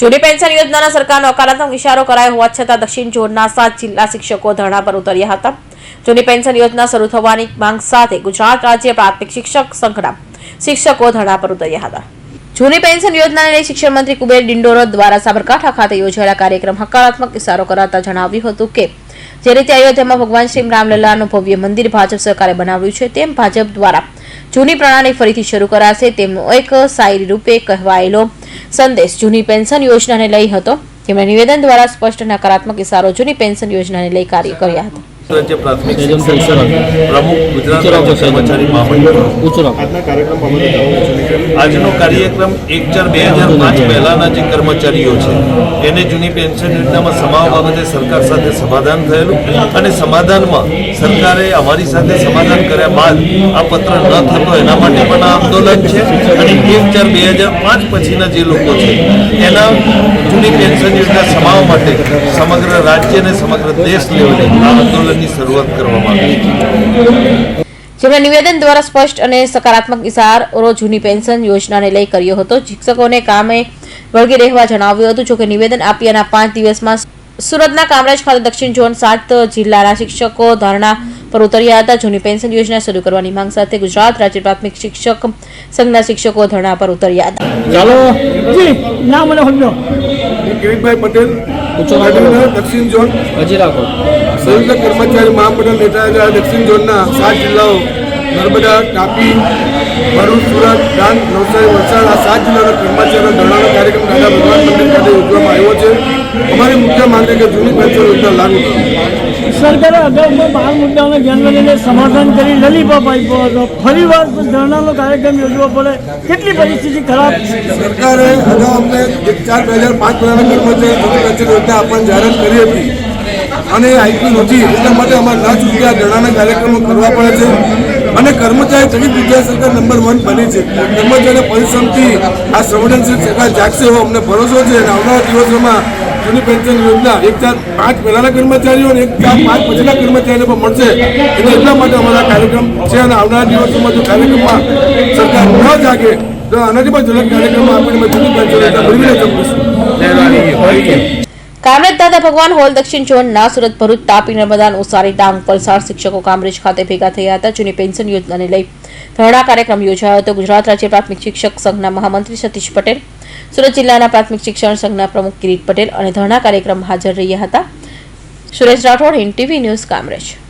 જૂની પેન્શન યોજનાના સરકારનો હકારાત્મક ઇશારો કરાયો હોવા છતાં દક્ષિણ ઝોનના સાત જિલ્લા શિક્ષકો ધરણા પર ઉતર્યા હતા. જૂની પેન્શન યોજના શરૂ થવાની માંગ સાથે ગુજરાત રાજ્ય પ્રાથમિક શિક્ષક સંઘના શિક્ષકો ધરણા પર ઉતર્યા હતા. જૂની પેન્શન યોજનાને લઈ શિક્ષણ મંત્રી કુબેર ડિંડોરો દ્વારા સાબરકાંઠા ખાતે યોજાયેલા કાર્યક્રમ હકારાત્મક ઇશારો કરાતા જણાવ્યું હતું કે જે રીતે અયોધ્યામાં ભગવાન શ્રી રામલલ્લાનું ભવ્ય મંદિર ભાજપ સરકારે બનાવ્યું છે, તેમ ભાજપ દ્વારા જૂની પ્રણાલી ફરીથી શરૂ કરાશે, તેમનો એક શાયરી રૂપે કહેવાયેલો સંદેશ જૂની પેન્શન યોજનાને લઈ હતો. તેમણે નિવેદન દ્વારા સ્પષ્ટ નકારાત્મક ઇશારો જૂની પેન્શન યોજનાને લઈ કાર્ય કર્યા હતા. રાજ્ય પ્રાથમિક શિક્ષક પ્રમુખ ગુજરાત રાજ્ય કર્મચારી મહામંડળ. આજના કાર્યક્રમ બાબતે જાણવું છે આજનો કાર્યક્રમ એક ચાર બે હજાર પાંચ પહેલાના જે કર્મચારીઓ છે એને જૂની પેન્શન યોજનામાં સમાવવા બાબતે સરકાર સાથે સમાધાન થયેલું અને સમાધાનમાં સરકારે અમારી સાથે સમાધાન કર્યા બાદ આ પત્ર ન થતો એના માટે પણ આ આંદોલન છે. અને એક ચાર બે હજાર પાંચ પછીના જે લોકો છે એના જૂની પેન્શન યોજના સમાવવા માટે સમગ્ર રાજ્ય અને સમગ્ર દેશ લેવલે આ આંદોલનની શરૂઆત કરવામાં આવી હતી. જેમણે નિવેદન દ્વારા સ્પષ્ટ અને સકારાત્મક ઇશારો જૂની પેન્શન યોજનાને લઈ કર્યો હતો. શિક્ષકોને કામે વળગી રહેવા જણાવ્યું હતું. જોકે નિવેદન આપ્યાના પાંચ દિવસમાં સુરતના કામરાજ ખાતે દક્ષિણ ઝોન સાત જિલ્લાના શિક્ષકો ધરણા પર ઉતર્યા હતા. જૂની પેન્શન યોજના શરૂ કરવાની માંગ સાથે ગુજરાત રાજ્ય પ્રાથમિક શિક્ષક સંઘના શિક્ષકો ધરણા પર ઉતર્યા હતા. કિરીટભાઈ પટેલ દક્ષિણ ઝોન. સંયુક્ત કર્મચારી મહામંડળ નેતા દક્ષિણ ઝોનના સાત જિલ્લાઓ નર્મદા તાપી ભરૂચ સુરત ડાંગ નવસારી વલસાડ આ સાત જિલ્લાના કર્મચારીઓ ધરણાનો કાર્યક્રમ દાદા ભગવાન મંદિર ખાતે યોજવામાં આવ્યો છે. અમારી મુખ્ય માંગણી કે જૂની પેન્શન યોજના લાગુ કરો. સરકારે અગાઉમાં બાર મુદ્દાઓને ધ્યાનમાં લઈને સમાધાન કરી લલીપોપ આપ્યો હતો, ફરી વાર ધરણાનો કાર્યક્રમ યોજવો પડે, કેટલી પરિસ્થિતિ ખરાબ? સરકારે અગાઉ અમને ચાર બે હજાર પાંચ પહેલાના કર્મચારી યોજના આપવાની જાહેરાત કરી હતી. અને આપ્યું નથી એટલા માટે અમારે ના ચૂક્યા ધરણાના કાર્યક્રમો કરવા પડે છે. અને કર્મચારી તરીકે ગુજરાત સરકાર નંબર વન બની છે. કર્મચારીના પરિશ્રમથી આ સંવેદનશીલ સરકાર જાગશે એવો અમને ભરોસો છે અને આવનારા દિવસોમાં જૂની પેન્શન યોજના એક ચાર પાંચ પહેલાના કર્મચારીઓ અને એક ચાર પાંચ પછીના કર્મચારીઓને પણ મળશે. એટલે એટલા માટે અમારા કાર્યક્રમ છે અને આવનારા દિવસોમાં જો કાર્યક્રમમાં સરકાર ન જાગે, તો આનાથી પણ ઝલક કાર્યક્રમમાં આપણે જૂની પેન્શન યોજના મેળવીને કામરેજ દાદા ભગવાન હોલ દક્ષિણ ઝોનના સુરત ભરૂચ તાપી નર્મદા ઉસારી ડાંગ વલસાડ શિક્ષકો કામરેજ ખાતે ભેગા થયા હતા, જૂની પેન્શન યોજનાને લઈ ધરણા કાર્યક્રમ યોજાયો હતો. ગુજરાત રાજ્ય પ્રાથમિક શિક્ષક સંઘના મહામંત્રી સતીશ પટેલ સુરત જિલ્લાના પ્રાથમિક શિક્ષણ સંઘના પ્રમુખ કિરીટ પટેલ અને ધરણા કાર્યક્રમમાં હાજર રહ્યા હતા. Suresh Rathod, Hind TV news, Kamrej.